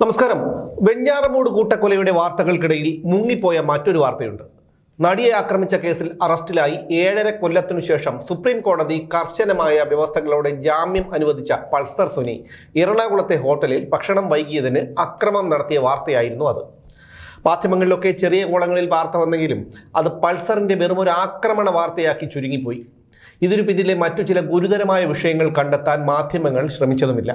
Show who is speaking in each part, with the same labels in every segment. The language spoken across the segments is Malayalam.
Speaker 1: നമസ്കാരം. വെഞ്ഞാറമൂട് കൂട്ടക്കൊലയുടെ വാർത്തകൾക്കിടയിൽ മുങ്ങിപ്പോയ മറ്റൊരു വാർത്തയുണ്ട്. നടിയെ ആക്രമിച്ച കേസിൽ അറസ്റ്റിലായി ഏഴര കൊല്ലത്തിനു ശേഷം സുപ്രീം കോടതി കർശനമായ വ്യവസ്ഥകളോടെ ജാമ്യം അനുവദിച്ച പൾസർ സുനി എറണാകുളത്തെ ഹോട്ടലിൽ ഭക്ഷണം വൈകിയതിന് അക്രമം നടത്തിയ വാർത്തയായിരുന്നു അത്. മാധ്യമങ്ങളിലൊക്കെ ചെറിയ കോളങ്ങളിൽ വാർത്ത വന്നെങ്കിലും അത് പൾസറിന്റെ വെറും ഒരു ആക്രമണ വാർത്തയാക്കി ചുരുങ്ങിപ്പോയി. ഇതിനു പിന്നിലെ മറ്റു ചില ഗുരുതരമായ വിഷയങ്ങൾ കണ്ടെത്താൻ മാധ്യമങ്ങൾ ശ്രമിച്ചതുമില്ല.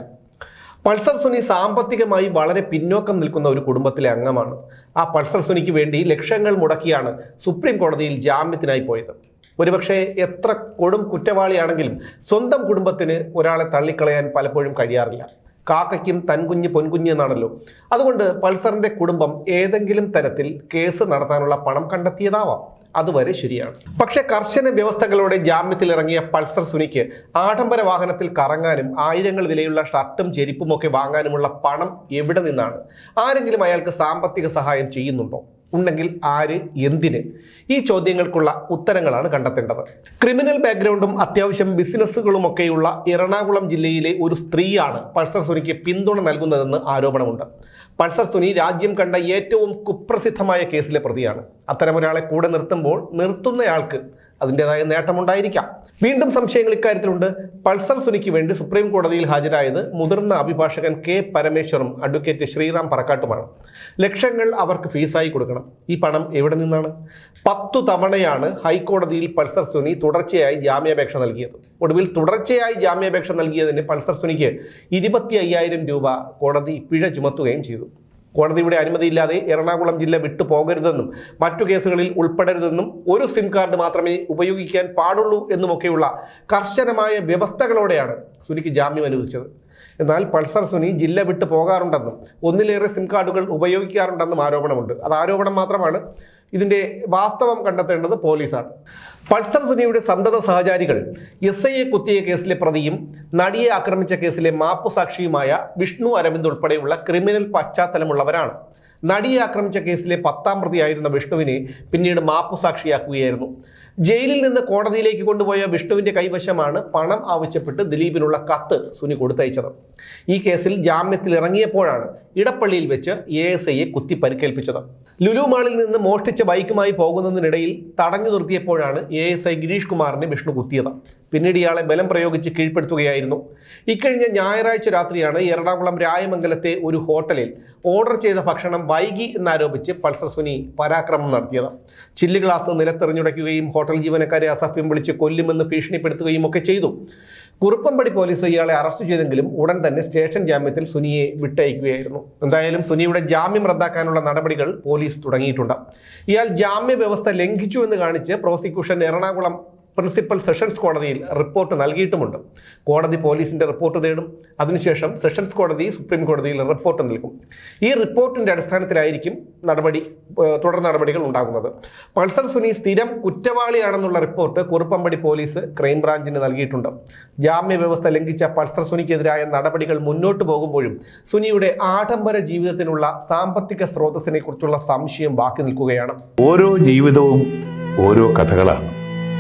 Speaker 1: പൾസർ സുനി സാമ്പത്തികമായി വളരെ പിന്നോക്കം നിൽക്കുന്ന ഒരു കുടുംബത്തിലെ അംഗമാണ്. ആ പൾസർ സുനിക്ക് വേണ്ടി ലക്ഷങ്ങൾ മുടക്കിയാണ് സുപ്രീം കോടതിയിൽ ജാമ്യത്തിനായി പോയത്. ഒരുപക്ഷെ എത്ര കൊടും കുറ്റവാളിയാണെങ്കിലും സ്വന്തം കുടുംബത്തിന് ഒരാളെ തള്ളിക്കളയാൻ പലപ്പോഴും കഴിയാറില്ല. കാക്കയ്ക്കും തൻകുഞ്ഞ് പൊൻകുഞ്ഞ് എന്നാണല്ലോ. അതുകൊണ്ട് പൾസറിന്റെ കുടുംബം ഏതെങ്കിലും തരത്തിൽ കേസ് നടത്താനുള്ള പണം കണ്ടെത്തിയതാവാം. അതുവരെ ശരിയാണ്. പക്ഷേ കർശന വ്യവസ്ഥകളോടെ ജാമ്യത്തിൽ ഇറങ്ങിയ പൾസർ സുനിക്ക് ആഡംബര വാഹനത്തിൽ കറങ്ങാനും ആയിരങ്ങൾ വിലയുള്ള ഷർട്ടും ചെരിപ്പുമൊക്കെ വാങ്ങാനുമുള്ള പണം എവിടെ നിന്നാണ്? ആരെങ്കിലും അയാൾക്ക് സാമ്പത്തിക സഹായം ചെയ്യുന്നുണ്ടോ? ഉണ്ടെങ്കിൽ ആര് എന്തിന്? ഈ ചോദ്യങ്ങൾക്കുള്ള ഉത്തരങ്ങളാണ് കണ്ടെത്തേണ്ടത്. ക്രിമിനൽ ബാക്ക്ഗ്രൗണ്ടും അത്യാവശ്യം ബിസിനസ്സുകളുമൊക്കെയുള്ള എറണാകുളം ജില്ലയിലെ ഒരു സ്ത്രീയാണ് പൾസർ സുനിക്ക് പിന്തുണ നൽകുന്നതെന്ന് ആരോപണമുണ്ട്. പൾസർ സുനി രാജ്യം കണ്ട ഏറ്റവും കുപ്രസിദ്ധമായ കേസിലെ പ്രതിയാണ്. അത്തരമൊരാളെ കൂടെ നിർത്തുമ്പോൾ നിർത്തുന്നയാൾക്ക് അതിന്റെതായ നേട്ടമുണ്ടായിരിക്കാം. വീണ്ടും സംശയങ്ങൾ ഇക്കാര്യത്തിലുണ്ട്. പൾസർ സുനിക്ക് വേണ്ടി സുപ്രീം കോടതിയിൽ ഹാജരായത് മുതിർന്ന അഭിഭാഷകൻ കെ പരമേശ്വറും അഡ്വക്കേറ്റ് ശ്രീറാം പറക്കാട്ടുമാണ്. ലക്ഷങ്ങൾ അവർക്ക് ഫീസായി കൊടുക്കണം. ഈ പണം എവിടെ നിന്നാണ്? പത്തു തവണയാണ് ഹൈക്കോടതിയിൽ പൾസർ സുനി തുടർച്ചയായി ജാമ്യാപേക്ഷ നൽകിയത്. ഒടുവിൽ തുടർച്ചയായി ജാമ്യാപേക്ഷ നൽകിയതിന് പൾസർ സുനിക്ക് ഇരുപത്തി രൂപ കോടതി പിഴ ചുമത്തുകയും ചെയ്തു. കോടതിയുടെ അനുമതിയില്ലാതെ എറണാകുളം ജില്ല വിട്ടു പോകരുതെന്നും മറ്റു കേസുകളിൽ ഉൾപ്പെടരുതെന്നും ഒരു സിം കാർഡ് മാത്രമേ ഉപയോഗിക്കാൻ പാടുള്ളൂ എന്നുമൊക്കെയുള്ള കർശനമായ വ്യവസ്ഥകളോടെയാണ് സുനിക്ക് ജാമ്യം അനുവദിച്ചത്. എന്നാൽ പൾസർ സുനി ജില്ല വിട്ടു പോകാറുണ്ടെന്നും ഒന്നിലേറെ സിം കാർഡുകൾ ഉപയോഗിക്കാറുണ്ടെന്നും ആരോപണമുണ്ട്. അത് ആരോപണം മാത്രമാണ്. ഇതിന്റെ വാസ്തവം കണ്ടെത്തേണ്ടത് പോലീസാണ്. പൾസർ സുനിയുടെ സന്തത സഹചാരികൾ എസ് ഐയെ കുത്തിയ കേസിലെ പ്രതിയും നടിയെ ആക്രമിച്ച കേസിലെ മാപ്പുസാക്ഷിയുമായ വിഷ്ണു അരവിന്ദ് ഉൾപ്പെടെയുള്ള ക്രിമിനൽ പശ്ചാത്തലമുള്ളവരാണ്. നടിയെ ആക്രമിച്ച കേസിലെ പത്താം പ്രതിയായിരുന്ന വിഷ്ണുവിനെ പിന്നീട് മാപ്പുസാക്ഷിയാക്കുകയായിരുന്നു. ജയിലിൽ നിന്ന് കോടതിയിലേക്ക് കൊണ്ടുപോയ വിഷ്ണുവിന്റെ കൈവശമാണ് പണം ആവശ്യപ്പെട്ട് ദിലീപിനുള്ള കത്ത് സുനി കൊടുത്തയച്ചത്. ഈ കേസിൽ ജാമ്യത്തിൽ ഇറങ്ങിയപ്പോഴാണ് ഇടപ്പള്ളിയിൽ വെച്ച് എ എസ് ഐയെ കുത്തി പരിക്കേൽപ്പിച്ചത് ലുലു മാളിൽ നിന്ന് മോഷ്ടിച്ച ബൈക്കുമായി പോകുന്നതിനിടയിൽ തടഞ്ഞു നിർത്തിയപ്പോഴാണ് എ എസ് ഐ ഗിരീഷ് കുമാറിനെ വിഷ്ണു കുത്തിയത്. പിന്നീട് ഇയാളെ ബലം പ്രയോഗിച്ച് കീഴ്പ്പെടുത്തുകയായിരുന്നു. ഇക്കഴിഞ്ഞ ഞായറാഴ്ച രാത്രിയാണ് എറണാകുളം രായമംഗലത്തെ ഒരു ഹോട്ടലിൽ ഓർഡർ ചെയ്ത ഭക്ഷണം വൈകി എന്നാരോപിച്ച് പൾസർ സുനി പരാക്രമം നടത്തിയത്. ചില്ലുഗ്ലാസ് നിലത്തെറിഞ്ഞുടയ്ക്കുകയും ഹോട്ടൽ ജീവനക്കാരെ അസഭ്യം വിളിച്ച് കൊല്ലുമെന്ന് ഭീഷണിപ്പെടുത്തുകയും ഒക്കെ ചെയ്തു. കുറുപ്പമ്പടി പോലീസ് ഇയാളെ അറസ്റ്റ് ചെയ്തെങ്കിലും ഉടൻ തന്നെ സ്റ്റേഷൻ ജാമ്യത്തിൽ സുനിയെ വിട്ടയക്കുകയായിരുന്നു. എന്തായാലും സുനിയുടെ ജാമ്യം റദ്ദാക്കാനുള്ള നടപടികൾ പോലീസ് തുടങ്ങിയിട്ടുണ്ട്. ഇയാൾ ജാമ്യ വ്യവസ്ഥ ലംഘിച്ചു എന്ന് കാണിച്ച് പ്രോസിക്യൂഷൻ എറണാകുളം പ്രിൻസിപ്പൽ സെഷൻസ് കോടതിയിൽ റിപ്പോർട്ട് നൽകിയിട്ടുമുണ്ട്. കോടതി പോലീസിന്റെ റിപ്പോർട്ട് തേടും. അതിനുശേഷം സെഷൻസ് കോടതി സുപ്രീം കോടതിയിൽ റിപ്പോർട്ട് നൽകും. ഈ റിപ്പോർട്ടിന്റെ അടിസ്ഥാനത്തിലായിരിക്കും നടപടി തുടർ നടപടികൾ ഉണ്ടാകുന്നത്. പൾസർ സുനി സ്ഥിരം കുറ്റവാളിയാണെന്നുള്ള റിപ്പോർട്ട് കുറുപ്പമ്പടി പോലീസ് ക്രൈംബ്രാഞ്ചിന് നൽകിയിട്ടുണ്ട്. ജാമ്യ വ്യവസ്ഥ ലംഘിച്ച പൾസർ സുനിക്കെതിരായ നടപടികൾ മുന്നോട്ട് പോകുമ്പോഴും സുനിയുടെ ആഡംബര ജീവിതത്തിനുള്ള സാമ്പത്തിക സ്രോതസ്സിനെ കുറിച്ചുള്ള സംശയം ബാക്കി നിൽക്കുകയാണ്.
Speaker 2: ഓരോ ജീവിതവും ഓരോ കഥകളാണ്.